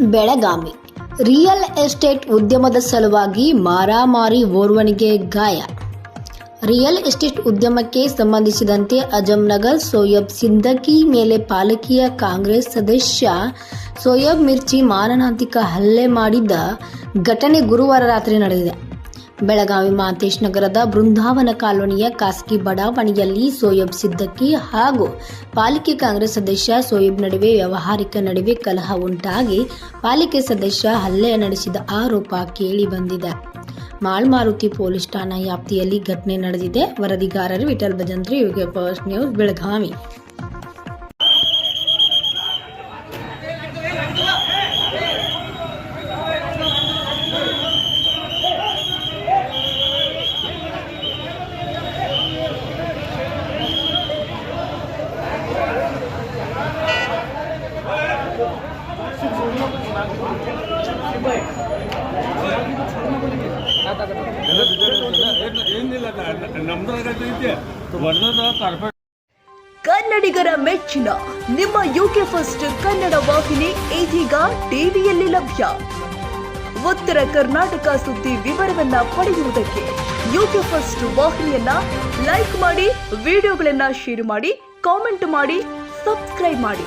Belagavi. Real estate ಉದ್ಯಮದ ಸಲುವಾಗಿ ಮಾರಾಮಾರಿ ಓರ್ವನಿಗೆ ಗಾಯ. ರಿಯಲ್ ಎಸ್ಟೇಟ್ ಉದ್ಯಮಕ್ಕೆ ಸಂಬಂಧಿಸಿದಂತೆ ಅಜಂನಗರ್ ಸೋಯಬ್ ಸಿದ್ದಕಿ ಮೇಲೆ ಪಾಲಿಕೆಯ ಕಾಂಗ್ರೆಸ್ ಸದಸ್ಯ ಸೋಯಬ್ ಮಿರ್ಚಿ ಮಾರಣಾಂತಿಕ ಹಲ್ಲೆ ಮಾಡಿದ್ದ ಘಟನೆ ಗುರುವಾರ ರಾತ್ರಿ ನಡೆದಿದೆ. ಬೆಳಗಾವಿ ಮಹಂತೇಶ್ ನಗರದ ಬೃಂದಾವನ ಕಾಲೋನಿಯ ಖಾಸಗಿ ಬಡಾವಣೆಯಲ್ಲಿ ಸೋಯಬ್ ಸಿದ್ದಕ್ಕಿ ಹಾಗೂ ಪಾಲಿಕೆ ಕಾಂಗ್ರೆಸ್ ಸದಸ್ಯ ಸೋಯಬ್ ನಡುವೆ ವ್ಯಾವಹಾರಿಕ ನಡುವೆ ಕಲಹ ಉಂಟಾಗಿ ಪಾಲಿಕೆ ಸದಸ್ಯ ಹಲ್ಲೆ ನಡೆಸಿದ ಆರೋಪ ಕೇಳಿ ಬಂದಿದೆ. ಮಾಳ್ಮಾರುತಿ ಪೊಲೀಸ್ ಠಾಣಾ ವ್ಯಾಪ್ತಿಯಲ್ಲಿ ಘಟನೆ ನಡೆದಿದೆ. ವರದಿಗಾರರು ವಿಠಲ್ ಭಜಂತ್ರಿ, ಯುಗ ಫಸ್ಟ್ ನ್ಯೂಸ್ ಬೆಳಗಾವಿ. ಕನ್ನಡಿಗರ ಮೆಚ್ಚಿನ ನಿಮ್ಮ ಯುಕೆ ಫಸ್ಟ್ ಕನ್ನಡ ವಾಹಿನಿ ಇದೀಗ ಟಿವಿಯಲ್ಲಿ ಲಭ್ಯ. ಉತ್ತರ ಕರ್ನಾಟಕ ಸುದ್ದಿ ವಿವರವನ್ನ ಪಡೆಯುವುದಕ್ಕೆ ಯುಕೆ ಫಸ್ಟ್ ವಾಹಿನಿಯನ್ನ ಲೈಕ್ ಮಾಡಿ, ವಿಡಿಯೋಗಳನ್ನ ಶೇರ್ ಮಾಡಿ, ಕಾಮೆಂಟ್ ಮಾಡಿ, ಸಬ್ಸ್ಕ್ರೈಬ್ ಮಾಡಿ.